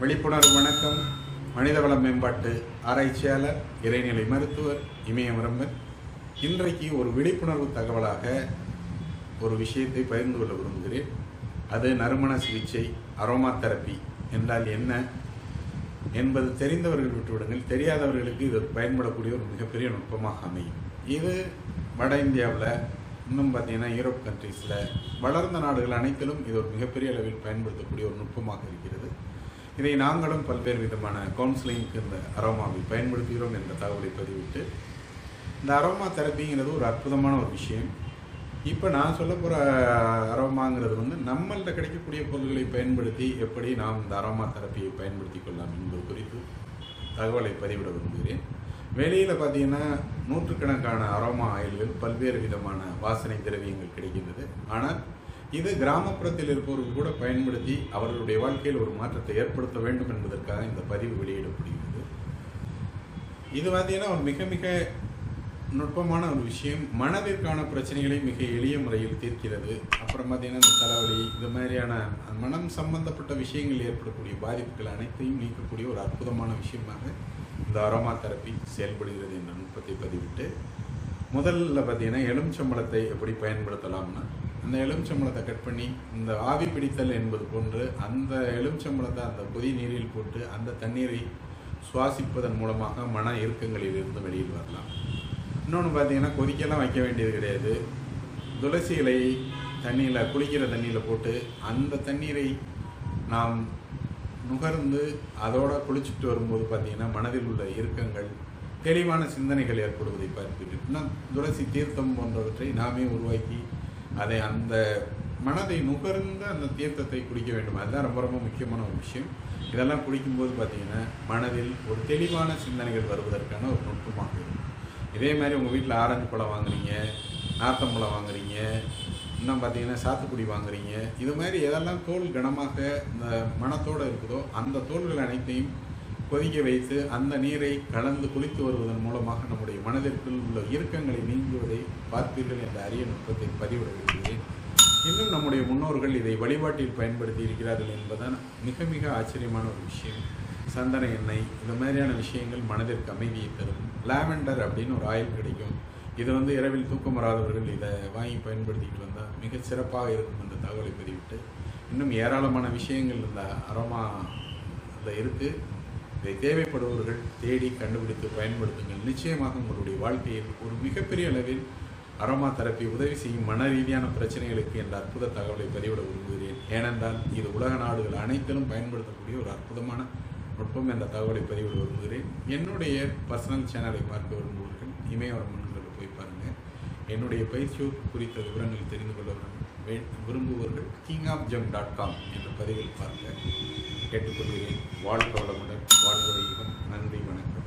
விழிப்புணர்வு வணக்கம். மனிதவள மேம்பாட்டு ஆராய்ச்சியாளர் இறைநிலை மருத்துவர் இமயமரம்பன். இன்றைக்கு ஒரு விழிப்புணர்வு தகவலாக ஒரு விஷயத்தை பகிர்ந்து கொள்ள விரும்புகிறேன். அது நறுமண சிகிச்சை அரோமா தெரப்பி என்றால் என்ன என்பது தெரிந்தவர்கள் விட்டுவிடுங்கள். தெரியாதவர்களுக்கு இது பயன்படக்கூடிய ஒரு மிகப்பெரிய நுட்பமாக அமையும். இது வட இந்தியாவில் இன்னும் பார்த்தீங்கன்னா யூரோப் கண்ட்ரீஸில் வளர்ந்த நாடுகள் அனைத்திலும் இது ஒரு மிகப்பெரிய அளவில் பயன்படுத்தக்கூடிய ஒரு நுட்பமாக இருக்கிறது. இதை நாங்களும் பல்வேறு விதமான கவுன்சிலிங்க்கு இந்த அரோமாவை பயன்படுத்துகிறோம் என்ற தகவலை பதிவிட்டு இந்த அரோமா தெரப்பிங்கிறது ஒரு அற்புதமான ஒரு விஷயம். இப்போ நான் சொல்ல போகிற அரோமாங்கிறது வந்து நம்மள்கிட்ட கிடைக்கக்கூடிய பொருள்களை பயன்படுத்தி எப்படி நாம் இந்த அரோமா தெரப்பியை பயன்படுத்தி கொள்ளலாம் என்பது குறித்து தகவலை பதிவிட விரும்புகிறேன். வெளியில் பார்த்தீங்கன்னா நூற்றுக்கணக்கான அரோமா ஆயில்கள் பல்வேறு விதமான வாசனை திரவியங்கள் கிடைக்கின்றது. ஆனால் இது கிராமப்புறத்தில் இருப்பவர்கள் கூட பயன்படுத்தி அவர்களுடைய வாழ்க்கையில் ஒரு மாற்றத்தை ஏற்படுத்த வேண்டும் என்பதற்காக இந்த பதிவு வெளியிடப்படுகிறது. இது பார்த்தீங்கன்னா ஒரு மிக மிக நுட்பமான ஒரு விஷயம். மனதிற்கான பிரச்சனைகளை மிக எளிய முறையில் தீர்க்கிறது. அப்புறம் பார்த்தீங்கன்னா இந்த தலைவலி இது மாதிரியான மனம் சம்பந்தப்பட்ட விஷயங்கள் ஏற்படக்கூடிய பாதிப்புகள் அனைத்தையும் நீக்கக்கூடிய ஒரு அற்புதமான விஷயமாக இந்த அரோமா தெரப்பி செயல்படுகிறது என்ற நுட்பத்தை பதிவிட்டு முதல்ல பார்த்தீங்கன்னா எலுமிச்சம்பளத்தை எப்படி பயன்படுத்தலாம்னா அந்த எலுமிச்சம்பழத்தை கட் பண்ணி இந்த ஆவி பிடித்தல் என்பது போன்று அந்த எலுமிச்சம்பழத்தை அந்த கொதி நீரில் போட்டு அந்த தண்ணீரை சுவாசிப்பதன் மூலமாக மன இறுக்கங்களில் இருந்து வெளியில் வரலாம். இன்னொன்று பார்த்தீங்கன்னா கொதிக்கலாம் வைக்க வேண்டியது கிடையாது. துளசி இலை தண்ணியில் குளிக்கிற தண்ணியில் போட்டு அந்த தண்ணீரை நாம் நுகர்ந்து அதோட குளிச்சுட்டு வரும்போது பார்த்தீங்கன்னா மனதில் உள்ள இறுக்கங்கள் தெளிவான சிந்தனைகள் ஏற்படுவதை பார்த்துட்டு இன்னும் துளசி தீர்த்தம் போன்றவற்றை நாமே உருவாக்கி அதை அந்த மனதை நுகர்ந்து அந்த தீர்த்தத்தை குடிக்க வேண்டும். அதுதான் ரொம்ப ரொம்ப முக்கியமான ஒரு விஷயம். இதெல்லாம் குடிக்கும்போது பார்த்தீங்கன்னா மனதில் ஒரு தெளிவான சிந்தனைகள் வருவதற்கான ஒரு நுட்பமாக இருக்கும். இதே மாதிரி உங்கள் வீட்டில் ஆரஞ்சு பழம் வாங்குறீங்க நார்த்தம்பழம் வாங்குறீங்க இன்னும் பார்த்தீங்கன்னா சாத்துக்குடி வாங்குறீங்க. இது மாதிரி எதெல்லாம் தோல் கனமாக இந்த மனத்தோடு இருக்குதோ அந்த தோல்கள் அனைத்தையும் கொதிக்க வைத்து அந்த நீரை கலந்து குளித்து வருவதன் மூலமாக நம்முடைய மனதிற்குள் உள்ள இறுக்கங்களை நீங்குவதை பார்ப்பீர்கள் என்ற அரிய நுட்பத்தை பதிவிட விரும்புகிறேன். இன்னும் நம்முடைய முன்னோர்கள் இதை வழிபாட்டில் பயன்படுத்தி இருக்கிறார்கள் என்பதுதான் மிக மிக ஆச்சரியமான ஒரு விஷயம். சந்தன எண்ணெய் இந்த மாதிரியான விஷயங்கள் மனதிற்கு அமைதியை தரும். லாவெண்டர் அப்படின்னு ஒரு ஆயில் கிடைக்கும். இது வந்து இரவில் தூக்கம் வராதவர்கள் இதை வாங்கி பயன்படுத்திக்கிட்டு வந்தால் மிக சிறப்பாக இருக்கும் என்ற தகவலை பதிவிட்டு இன்னும் ஏராளமான விஷயங்கள் இந்த அரோமா இதில் இருக்குது இதை தேவைப்படுபவர்கள் தேடி கண்டுபிடித்து பயன்படுத்துங்கள். நிச்சயமாக உங்களுடைய வாழ்க்கையில் ஒரு மிகப்பெரிய அளவில் அரோமா தெரப்பி உதவி செய்யும் மன ரீதியான பிரச்சனைகளுக்கு என்ற அற்புத தகவலை பதிவிட விரும்புகிறேன். ஏனென்றால் இது உலக நாடுகள் அனைத்திலும் பயன்படுத்தக்கூடிய ஒரு அற்புதமான நுட்பம் என்ற தகவலை பதிவிட விரும்புகிறேன். என்னுடைய பர்சனல் சேனலை பார்க்க விரும்புவர்கள் இமயவரமன்களில் போய் பாருங்கள் என்னுடைய பயிற்சி குறித்த விவரங்கள் தெரிந்து கொள்ள வே- விரும்புவர்கள் king of Zam dot com என்ற பதிவில் பாருங்கள் கேட்டுக்கொள்கிறேன். வாழ்க வளமுடன் வாழ்க வைகம் நன்றி வணக்கம்.